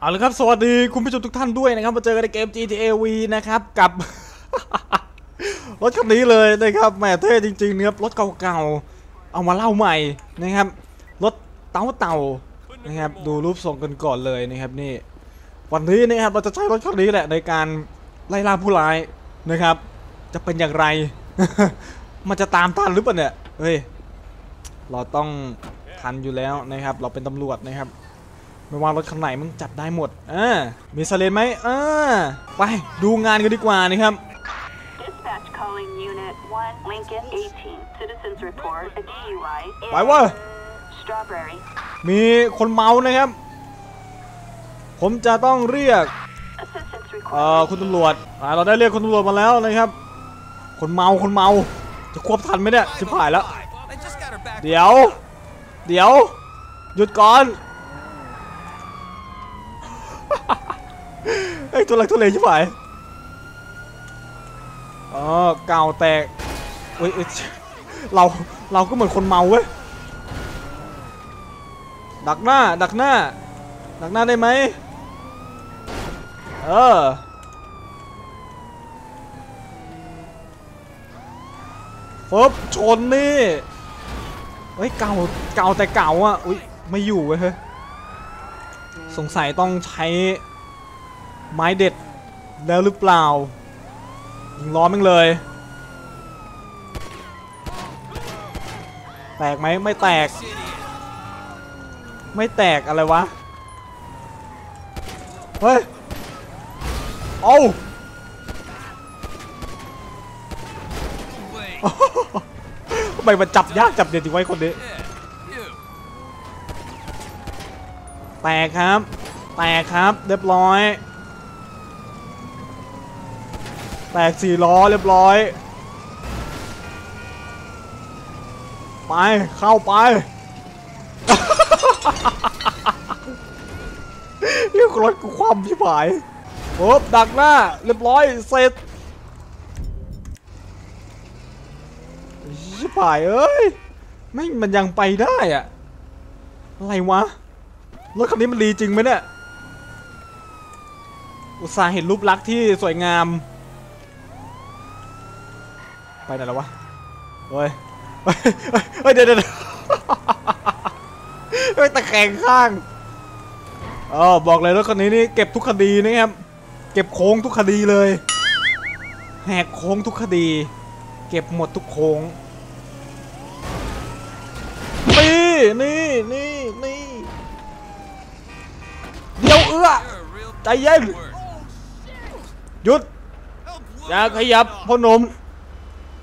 เอาละครับ สวัสดีคุณผู้ชมทุกท่านด้วยนะครับ มาเจอกันในเกม GTA V นะครับกับ รถคันนี้เลยนะครับแหมเท่จริงๆนะครับรถเก่าๆ เอามาเล่าใหม่นะครับ รถเต่าเต่าๆนะครับ ดูรูปทรงกันก่อนเลยนะครับนี่ วันนี้นะครับเราจะใช้รถคันนี้แหละในการไล่ล่าผู้ร้ายนะครับ จะเป็นอย่างไร มันจะตามทันหรือเปล่าเนี่ยเฮ้ยเราต้องทันอยู่แล้วนะครับ เราเป็นตำรวจนะครับ ไม่ว่ารถคันไหนมึงจับได้หมดอ่ามีสเลนไหมอ่าไปดูงานกันดีกว่านะครับ Dispatch calling Unit 1, Lincoln 18. Citizens report a DUI in ไปเว้ย Strawberry. มีคนเมานะครับ ผมจะต้องเรียก Assistance เอ่อ required. คุณตำรวจอ่าเราได้เรียกคุณตำรวจมาแล้วนะครับ คนเมาคนเมา จะควบทันไหมเนี่ยชิบหายแล้ว I just got her back. เดี๋ยว เดี๋ยว หยุดก่อน อ้ยตัวหลักตัวเลชิบหายอ๋อเก่าแตกเฮ้ยเราเราก็เหมือนคนเมาเว้ยดักหน้าดักหน้าดักหน้าได้ไหมเออฟบชนนี่เฮ้ยเก่าเก่าแต่เก่าอะอุ้ยไม่อยู่เว้ยเฮ้ยสงสัยต้องใช้ ไม้เด็ดแล้วหรือเปล่ายิงล้อแม่งเลย แตกไหมไม่แตก ไม่แตกอะไรวะ เฮ้ยเออทำไมมันจับยากจับเด็ดจริงไว้คนนี้ แตกครับ แตกครับเรียบร้อย แตกสี่ล้อเรียบร้อย ไป เข้าไปเรียกรถกูความพี่ผายโอ้ดักหน้า เรียบร้อย เสร็จชิบหายเอ้ยไม่งมันยังไปได้อะอะไรวะ รถคันนี้มันดีจริงไหมเนี่ย อุตส่าห์เห็นรูปลักษณ์ที่สวยงาม ไปไหนแล้ววะเฮ้ยเฮ้ยเดี๋ยวเดี๋ยวเฮ้ยตะแคงข้างเออบอกเลยรถคันนี้นี่เก็บทุกคดีนะครับ เก็บโค้งทุกคดีเลย แหกโค้งทุกคดี เก็บหมดทุกโค้งนี่นี่นี่นี่เดี๋ยวเอื้อใจเย็นหยุด อย่าขยับพ่อหนุ่ม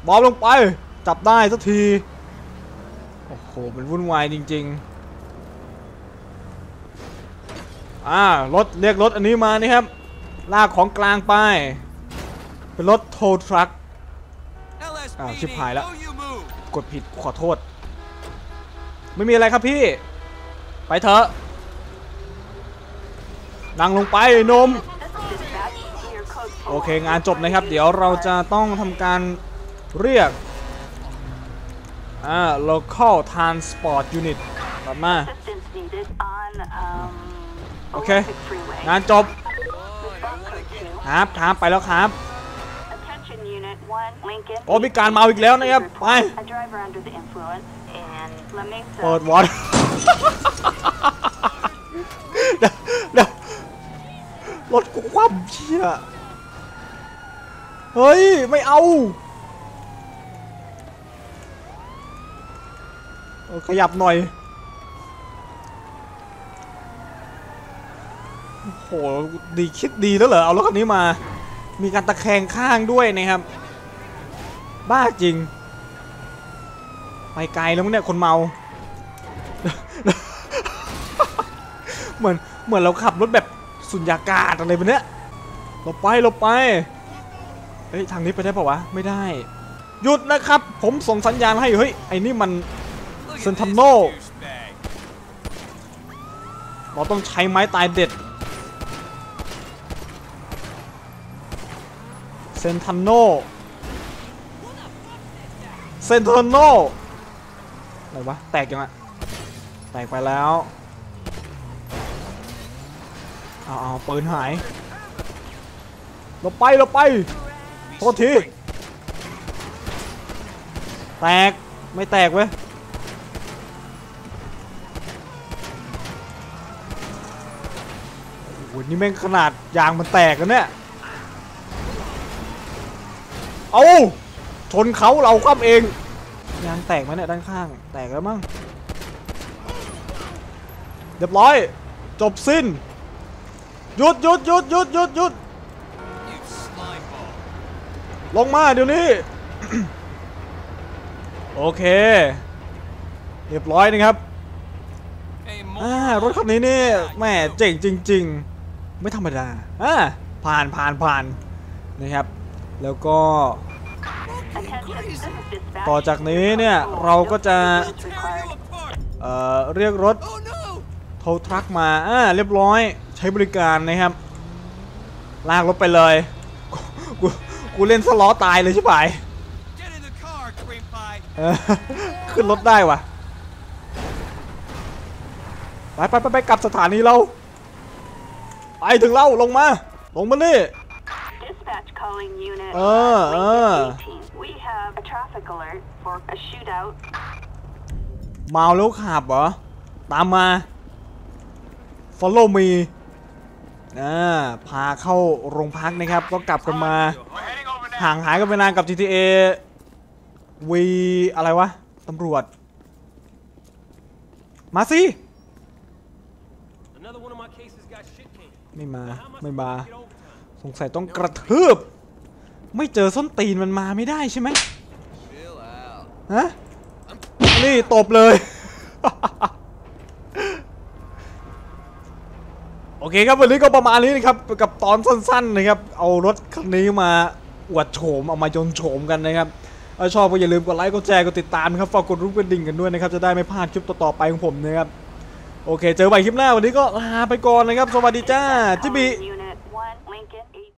บอมลงไป จับได้สักที โอ้โห มันวุ่นวายจริง ๆ อ่ารถเรียกรถอันนี้มานี่ครับ ลากของกลางไป เป็นรถโททรัค LSPD. Ah, chip high lah. Oh, you move. กดผิดขอโทษ ไม่มีอะไรครับพี่ ไปเถอะ นั่งลงไปไอ้หนม Dispatch, your code โอเคงานจบนะครับ เดี๋ยวเราจะต้องทำการ เรียก อ่า local transport unit กลับมา assistance needed on um, Okay. Olympic Freeway. งานจบ Response code 2. ครับ ครับ ไปแล้วครับ Attention Unit 1, Lincoln. โอ้มีการเมาอีกแล้วนะครับ ไป A driver under the influence in La Mesa. เปิดวอร์ดเดี๋ยวเดี๋ยวรถกูคว่ำเชี่ยเฮ้ย ไม่เอาเออ ขยับหน่อยโอ้โหดีคิดดีแล้วเหรอเอารถคันนี้มา มีการตะแคงข้างด้วยนะครับ บ้าจริง ไปไกลแล้วมั้งเนี่ยคนเมา เหมือนเหมือนเราขับรถแบบสุญญากาศอะไรแบบเนี้ยเราไปเราไปเฮ้ยทางนี้ไปได้ปะวะ ไม่ได้ หยุดนะครับ ผมส่งสัญญาณให้ เฮ้ย ไอ้นี่มัน Look at Santano. this douchebag. เราต้องใช้ไม้ตายเด็ดเซนทันโนเซนทันโนอะไรวะ แตกยังอะแตกไปแล้วเอาเอาปืนหายเราไปเราไปโทษที แตก ไม่แตกเว้ย หนี่แม่งขนาดยางมันแตกกันเนี่ยเอาชนเขาเราคว่ำเอง ยางแตกไหมเนี่ยด้านข้าง แตกแล้วมั้งเรียบร้อย จบสิ้น หยุดหยุดหยุดหยุดหยุดหยุดลงมาเดี๋ยวนี้ โอเค เรียบร้อยนะครับ Hey, รถคันนี้นี่แม่เจ๋งจริง ๆ ไม่ธรรมดาอ่าผ่านผ่านผ่านนะครับ แล้วก็ ต่อจากนี้เนี่ย เราก็จะ เอ่อ เรียกรถโททรัคมาอ่าเรียบร้อยใช้บริการนะครับ ลากรถไปเลย กูกูเล่นสล้อตายเลยใช่ไหมขึ้นรถได้วะไปไปไปไปกลับสถานีเรา ไปถึงเราลงมา ลงมานี่ Dispatch calling unit. Uh, one, uh. Lincoln 18. We have a traffic alert for a shootout เมาแล้วขับเหรอ ตามมา follow me อ่าพาเข้าโรงพักนะครับ ก็กลับกันมา ห่างหายกันไปนานกับ GTA V อะไรวะ ตำรวจ มาสิ ไม่มาไม่มา สงสัยต้องกระทืบ ไม่เจอส้นตีนมันมาไม่ได้ใช่ไหมฮะนี่ตบเลย โอเคครับวันนี้ก็ประมาณนี้นะครับ กับตอนสั้นๆนะครับ เอารถคันนี้มาอวดโฉมเอามาจนโฉมกันนะครับถ้าชอบก็อย่าลืมกดไลค์กดแชร์กดติดตามนะครับฝากกดรูปกระดิ่งกันด้วยนะครับ จะได้ไม่พลาดคลิปต่อๆไปของผมนะครับ โอเค เจอกันใหม่คลิปหน้าวันนี้ก็ลาไปก่อนนะครับ สวัสดีจ้าจิบิ